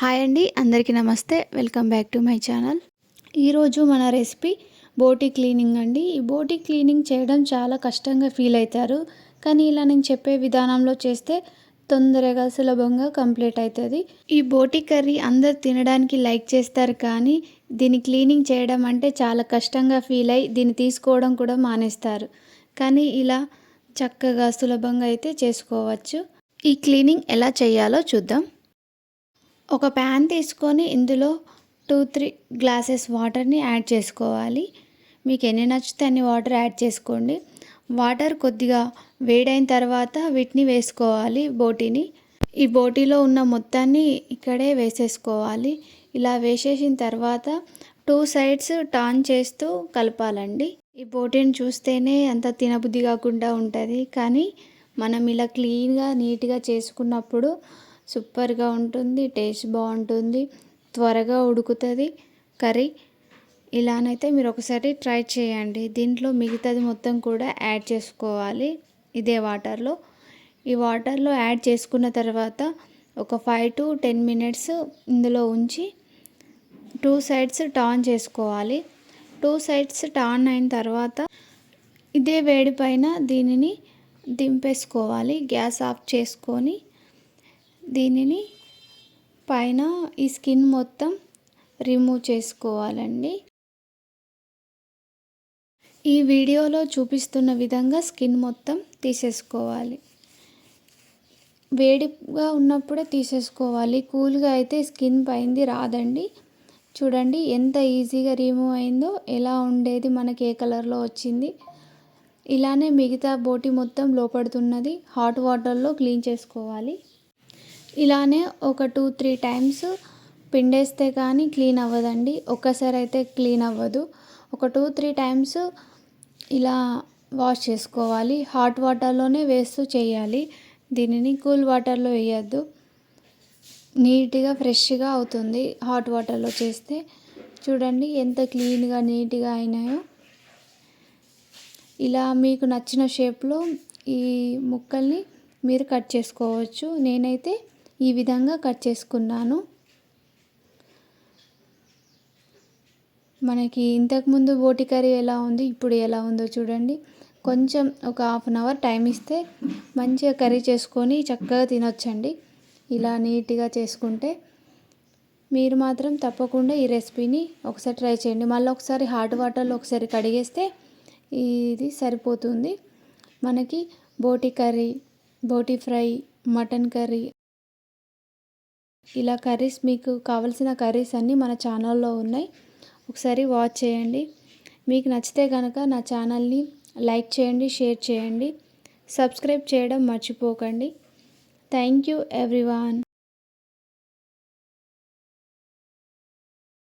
Hi అండి అందరికీ నమస్తే. Welcome back to my channel. ఈరోజు మన రెసిపీ బోటీ క్లీనింగ్ అండి. ఈ బోటీ క్లీనింగ్ చేయడం చాలా కష్టంగా ఫీల్ అవుతారు. కానీ ఇలా నేను చెప్పే విధానంలో చేస్తే తొందరగా సులభంగా కంప్లీట్ అవుతుంది. ఈ బోటి కర్రీ అందరు తినడానికి లైక్ చేస్తారు కానీ దీన్ని క్లీనింగ్ చేయడం అంటే చాలా కష్టంగా ఫీల్ అయ్యి దీన్ని తీసుకోవడం కూడా మానేస్తారు. కానీ ఇలా చక్కగా సులభంగా అయితే చేసుకోవచ్చు. ఈ క్లీనింగ్ ఎలా చేయాలో చూద్దాం. ఒక ప్యాన్ తీసుకొని ఇందులో టూ త్రీ గ్లాసెస్ వాటర్ని యాడ్ చేసుకోవాలి. మీకు ఎన్ని నచ్చితే అన్ని వాటర్ యాడ్ చేసుకోండి. వాటర్ కొద్దిగా వేడైన తర్వాత వీటిని వేసుకోవాలి బోటీని. ఈ బోటీలో ఉన్న మొత్తాన్ని ఇక్కడే వేసేసుకోవాలి. ఇలా వేసేసిన తర్వాత టూ సైడ్స్ టర్న్ చేస్తూ కలపాలండి. ఈ బోటీని చూస్తేనే అంత తినబుద్ధి కాకుండా ఉంటుంది. కానీ మనం ఇలా క్లీన్గా నీట్గా చేసుకున్నప్పుడు సూపర్గా ఉంటుంది టేస్ట్ బాగుంటుంది త్వరగా ఉడుకుతుంది. కర్రీ ఇలానైతే మీరు ఒకసారి ట్రై చేయండి. దీంట్లో మిగతాది మొత్తం కూడా యాడ్ చేసుకోవాలి ఇదే వాటర్లో. ఈ వాటర్లో యాడ్ చేసుకున్న తర్వాత ఒక ఫైవ్ టు టెన్ మినిట్స్ ఇందులో ఉంచి టూ సైడ్స్ టాన్ చేసుకోవాలి. టూ సైడ్స్ టాన్ అయిన తర్వాత ఇదే వేడి పైన దీనిని దింపేసుకోవాలి. గ్యాస్ ఆఫ్ చేసుకొని దీనిని పైన ఈ స్కిన్ మొత్తం రిమూవ్ చేసుకోవాలండి. ఈ వీడియోలో చూపిస్తున్న విధంగా స్కిన్ మొత్తం తీసేసుకోవాలి. వేడిగా ఉన్నప్పుడే తీసేసుకోవాలి. కూల్గా అయితే స్కిన్ పైంది రాదండి. చూడండి ఎంత ఈజీగా రిమూవ్ అయిందో ఎలా ఉండేది మనకి ఏ కలర్లో వచ్చింది. ఇలానే మిగతా బోటి మొత్తం లోపడుతున్నది. హాట్ వాటర్లో క్లీన్ చేసుకోవాలి. ఇలానే ఒక టూ త్రీ టైమ్స్ పిండేస్తే కానీ క్లీన్ అవ్వదండి. ఒక్కసారి అయితే క్లీన్ అవ్వదు. ఒక టూ త్రీ టైమ్స్ ఇలా వాష్ చేసుకోవాలి. హాట్ వాటర్లోనే వేస్తూ చేయాలి. దీనిని కూల్ వాటర్లో వేయద్దు. నీట్గా ఫ్రెష్గా అవుతుంది హాట్ వాటర్లో చేస్తే. చూడండి ఎంత క్లీన్గా నీట్గా అయినాయో. ఇలా మీకు నచ్చిన షేప్లో ఈ ముక్కల్ని మీరు కట్ చేసుకోవచ్చు. నేనైతే ఈ విధంగా కట్ చేసుకున్నాను. మనకి ఇంతకుముందు బోటి కర్రీ ఎలా ఉంది ఇప్పుడు ఎలా ఉందో చూడండి. కొంచెం ఒక హాఫ్ అన్ అవర్ టైం ఇస్తే మంచిగా కర్రీ చేసుకొని చక్కగా తినొచ్చండి. ఇలా నీట్గా చేసుకుంటే మీరు మాత్రం తప్పకుండా ఈ రెసిపీని ఒకసారి ట్రై చేయండి. మళ్ళీ ఒకసారి హాట్ వాటర్లో ఒకసారి కడిగేస్తే ఇది సరిపోతుంది. మనకి బోటి కర్రీ బోటి ఫ్రై మటన్ కర్రీ ఇలా కర్రీస్ మీకు కావలసిన కర్రీస్ అన్నీ మన ఛానల్లో ఉన్నాయి. ఒకసారి వాచ్ చేయండి. మీకు నచ్చితే కనుక నా ఛానల్ని లైక్ చేయండి షేర్ చేయండి. సబ్స్క్రైబ్ చేయడం మర్చిపోకండి. Thank you everyone.